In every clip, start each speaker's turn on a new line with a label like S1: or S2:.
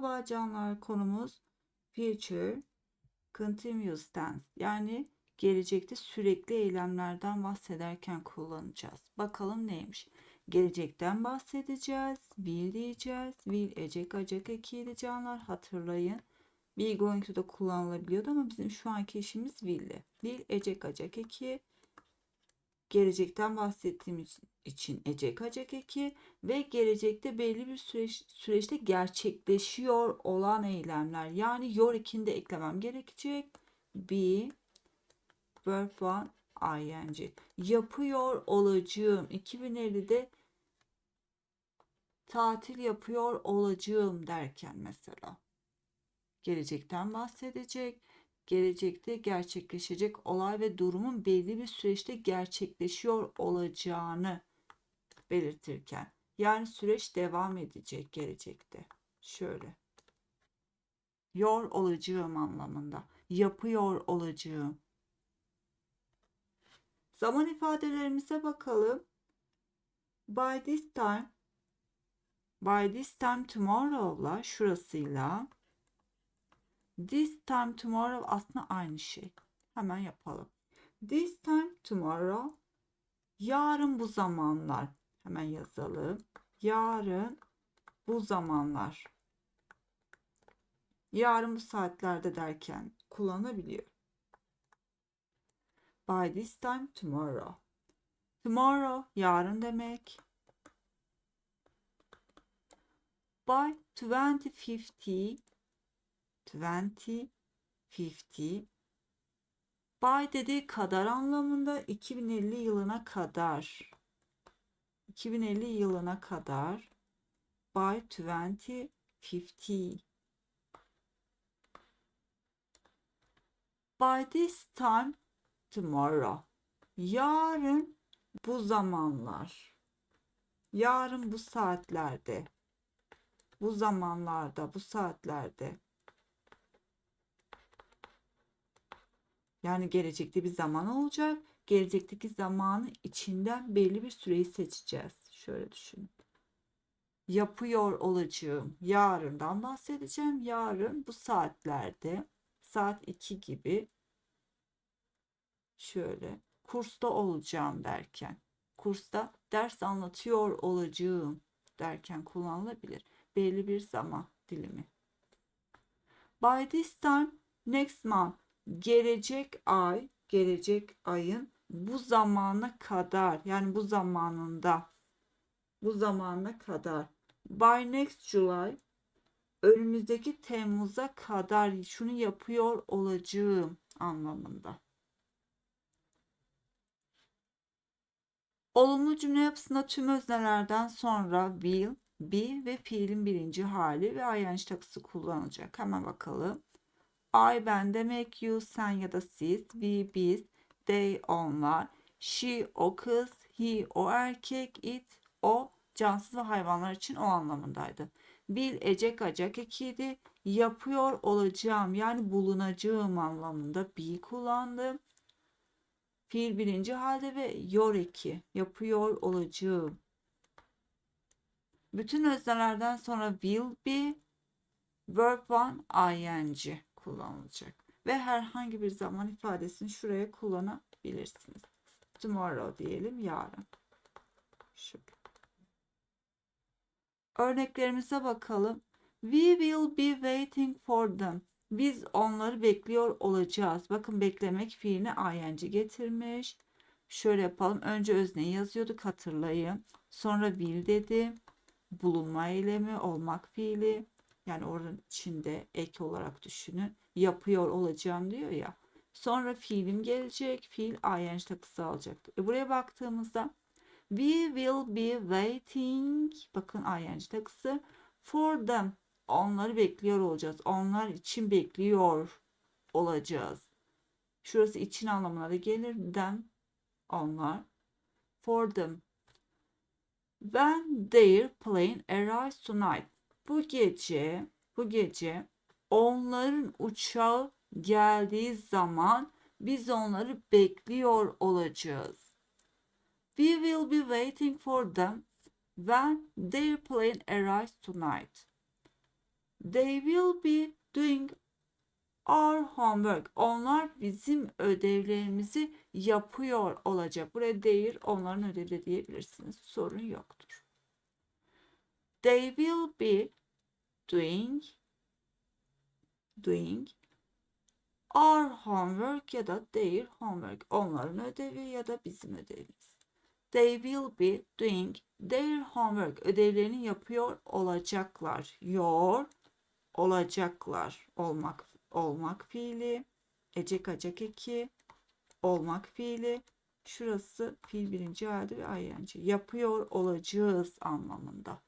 S1: Merhaba canlar konumuz future continuous tense yani gelecekte sürekli eylemlerden bahsederken kullanacağız. Bakalım neymiş? Gelecekten bahsedeceğiz. Will diyeceğiz. Will ecek acak ekiydi canlar hatırlayın. Be going to da kullanılabiliyordu ama bizim şu anki işimiz will'li. Will ecek acak eki gelecekten bahsettiğim için ecek acak eki ve gelecekte belli bir süreç, süreçte gerçekleşiyor olan eylemler. Yani yor ikinde eklemem gerekecek. Be verb one ing. Yapıyor olacağım. 2050'de tatil yapıyor olacağım derken mesela. Gelecekten bahsedecek gelecekte gerçekleşecek olay ve durumun belli bir süreçte gerçekleşiyor olacağını belirtirken yani süreç devam edecek gelecekte. Şöyle. Yor olacağım anlamında. Yapıyor olacağım. Zaman ifadelerimize bakalım. By this time by this time tomorrow'la şurasıyla This time tomorrow aslında aynı şey. Hemen yapalım. This time tomorrow yarın bu zamanlar. Hemen yazalım. Yarın bu zamanlar. Yarın bu saatlerde derken kullanabiliyor. By this time tomorrow. Tomorrow yarın demek. By 2050 20, 50. By dediği kadar anlamında 2050 yılına kadar. 2050 yılına kadar. By 2050. By this time tomorrow. Yarın bu zamanlar. Yarın bu saatlerde. Bu zamanlarda, bu saatlerde. Yani gelecekte bir zaman olacak. Gelecekteki zamanı içinden belli bir süreyi seçeceğiz. Şöyle düşünün. Yapıyor olacağım. Yarından bahsedeceğim. Yarın bu saatlerde saat 2 gibi şöyle kursta olacağım derken kursta ders anlatıyor olacağım derken kullanılabilir. Belli bir zaman dilimi. By this time next month gelecek ay, gelecek ayın bu zamana kadar yani bu zamanında bu zamana kadar by next July önümüzdeki Temmuz'a kadar şunu yapıyor olacağım anlamında. Olumlu cümle yapısında tüm öznelerden sonra will, be ve fiilin birinci hali ve ing takısı kullanılacak. Hemen bakalım. I ben demek you sen ya da siz we biz they onlar she o kız he o erkek it o cansız ve hayvanlar için o anlamındaydı. Bil ecek acak ekiydi. Yapıyor olacağım yani bulunacağım anlamında be kullandım. Fiil birinci halde ve yor eki yapıyor olacağım. Bütün öznelerden sonra will be verb one ing kullanılacak. Ve herhangi bir zaman ifadesini şuraya kullanabilirsiniz. Tomorrow diyelim yarın. Şöyle. Örneklerimize bakalım. We will be waiting for them. Biz onları bekliyor olacağız. Bakın beklemek fiilini ing getirmiş. Şöyle yapalım. Önce özneyi yazıyorduk hatırlayın. Sonra will dedi. Bulunma eylemi olmak fiili. Yani oranın içinde ek olarak düşünün. Yapıyor olacağım diyor ya. Sonra fiilim gelecek. Fiil ing takısı alacaktır. E buraya baktığımızda we will be waiting bakın ing takısı for them. Onları bekliyor olacağız. Onlar için bekliyor olacağız. Şurası için anlamına da gelir. Them onlar. For them. When their plane arrives tonight bu gece bu gece onların uçağı geldiği zaman biz onları bekliyor olacağız. We will be waiting for them when their plane arrives tonight. They will be doing our homework. Onlar bizim ödevlerimizi yapıyor olacak. Buraya their onların ödevi diyebilirsiniz. Sorun yoktur. They will be doing doing our homework ya da their homework. Onların ödevi ya da bizim ödevimiz. They will be doing their homework. Ödevlerini yapıyor olacaklar. Your olacaklar. Olmak olmak fiili. Ecek acak eki. Olmak fiili. Şurası fiil birinci halde ve ing. Yapıyor olacağız anlamında.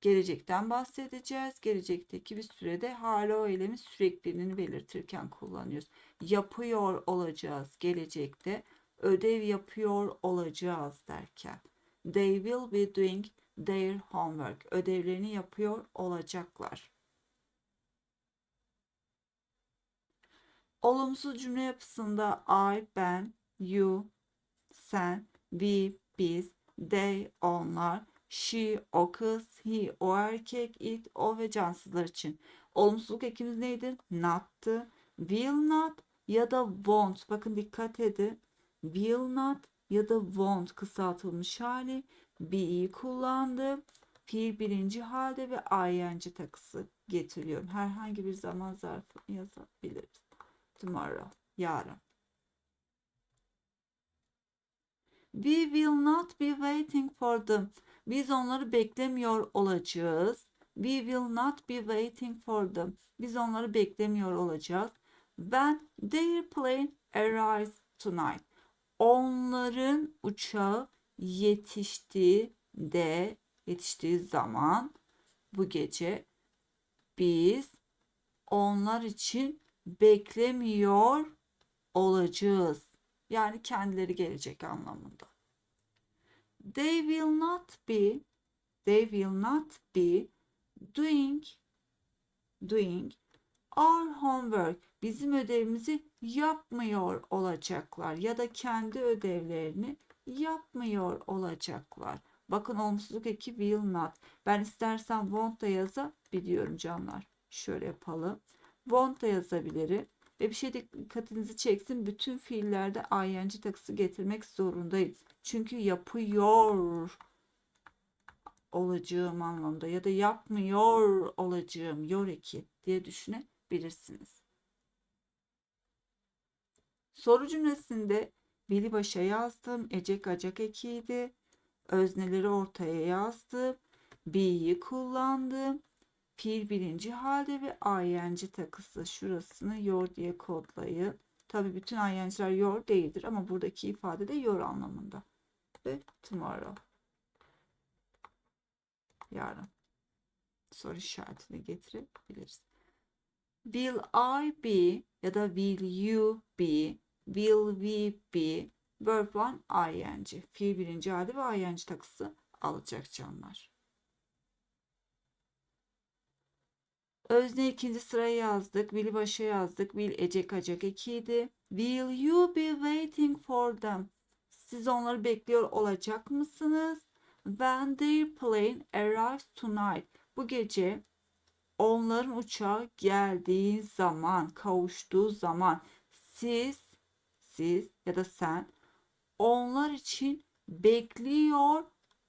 S1: Gelecekten bahsedeceğiz. Gelecekteki bir sürede hala o eylemi sürekliliğini belirtirken kullanıyoruz. Yapıyor olacağız gelecekte. Ödev yapıyor olacağız derken. They will be doing their homework. Ödevlerini yapıyor olacaklar. Olumsuz cümle yapısında I, ben, you, sen, we, biz, they, onlar, she, o kız, he, o erkek, it, o ve cansızlar için. Olumsuzluk ekimiz neydi? Not'tı. Will not ya da won't. Bakın dikkat edin. Will not ya da won't kısaltılmış hali. Be'yi kullandım. Fiil birinci halde ve ing takısı getiriyorum. Herhangi bir zaman zarfı yazabiliriz. Tomorrow. Yarın. We will not be waiting for them. Biz onları beklemiyor olacağız. We will not be waiting for them. Biz onları beklemiyor olacağız. When their plane arrives tonight. Onların uçağı yetiştiği de yetiştiği zaman bu gece biz onlar için beklemiyor olacağız. Yani kendileri gelecek anlamında. They will not be they will not be doing doing our homework. Bizim ödevimizi yapmıyor olacaklar ya da kendi ödevlerini yapmıyor olacaklar. Bakın olumsuzluk eki will not. Ben istersen won't da yazabiliyorum canlar. Şöyle yapalım. Won't da yazabilirim. Ve bir şey dikkatinizi çeksin. Bütün fiillerde ing takısı getirmek zorundayım. Çünkü yapıyor olacağım anlamda ya da yapmıyor olacağım yor eki diye düşünebilirsiniz. Soru cümlesinde Bili başa yazdım. Ecek acak ekiydi. Özneleri ortaya yazdım. Be'yi kullandım. Fiil birinci halde ve ing takısı şurasını yor diye kodlayın. Tabii bütün ing'ler yor değildir ama buradaki ifade de yor anlamında. Ve tomorrow. Yarın. Soru işaretini getirebiliriz. Will I be ya da will you be, will we be, verb one ing. Fiil birinci halde ve ing takısı alacak canlar. Özne ikinci sıraya yazdık. Will'i başa yazdık. Will ecek acak ekiydi. Will you be waiting for them? Siz onları bekliyor olacak mısınız? When their plane arrives tonight. Bu gece onların uçağı geldiği zaman, kavuştuğu zaman siz, siz ya da sen onlar için bekliyor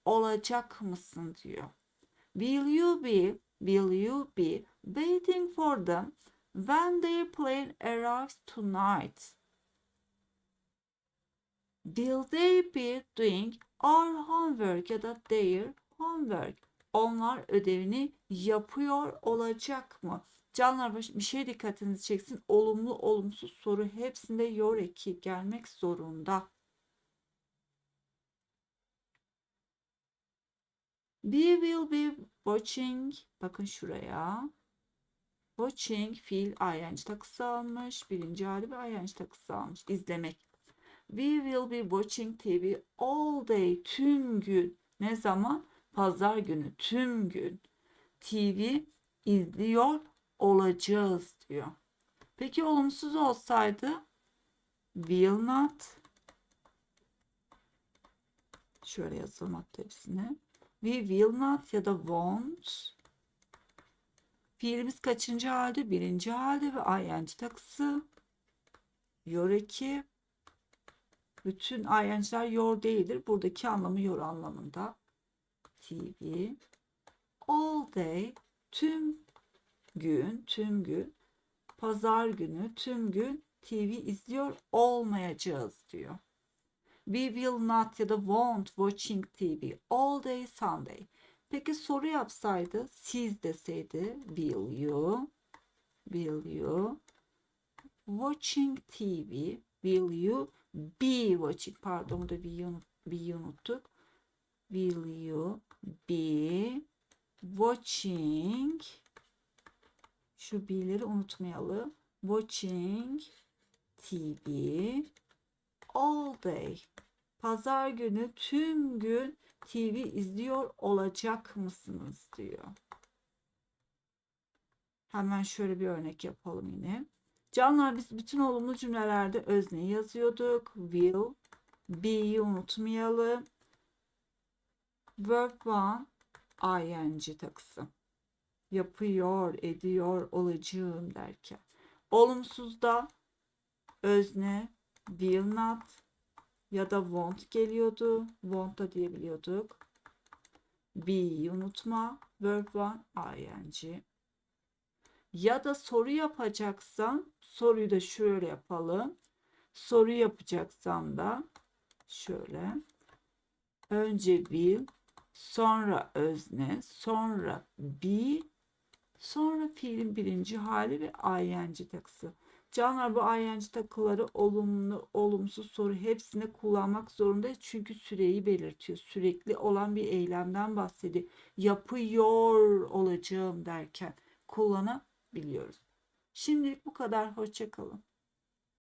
S1: olacak mısın diyor. Will you be, will you be waiting for them when their plane arrives tonight? Will they be doing our homework ya da their homework? Onlar ödevini yapıyor olacak mı? Canlar bir şey dikkatinizi çeksin. Olumlu olumsuz soru hepsinde your eki gelmek zorunda. We will be watching. Bakın şuraya. Watching fiil ing takısı almış. Birinci ve ing takısı almış. İzlemek. We will be watching TV all day. Tüm gün. Ne zaman? Pazar günü. Tüm gün. TV izliyor olacağız diyor. Peki olumsuz olsaydı will not şöyle yazalım hatta. We will not ya da won't Fiilimiz kaçıncı halde? Birinci halde ve ing takısı. Yor eki. Bütün ing'ler yor değildir. Buradaki anlamı yor anlamında. TV. All day. Tüm gün, tüm gün. Pazar günü, tüm gün TV izliyor olmayacağız diyor. We will not ya da won't watching TV all day Sunday. Peki soru yapsaydı, siz deseydi, will you, will you watching TV, will you be watching, pardon be'yi unut, be'yi unuttuk. Will you be watching, şu be'leri unutmayalım. Watching TV all day. Pazar günü tüm gün TV izliyor olacak mısınız diyor. Hemen şöyle bir örnek yapalım yine. Canlar biz bütün olumlu cümlelerde özneyi yazıyorduk. Will, be'yi unutmayalım. Verb one, ing takısı. Yapıyor, ediyor, olacağım derken. Olumsuzda özne, will not, ya da won't geliyordu. Won't da diyebiliyorduk. Be'yi unutma. Verb one ing. Ya da soru yapacaksan soruyu da şöyle yapalım. Soru yapacaksam da şöyle. Önce will, sonra özne, sonra be, sonra fiilin birinci hali ve ing takısı. Canlar bu ing takıları olumlu, olumsuz soru hepsini kullanmak zorundayız. Çünkü süreyi belirtiyor. Sürekli olan bir eylemden bahsediyor. Yapıyor olacağım derken kullanabiliyoruz. Şimdilik bu kadar. Hoşçakalın.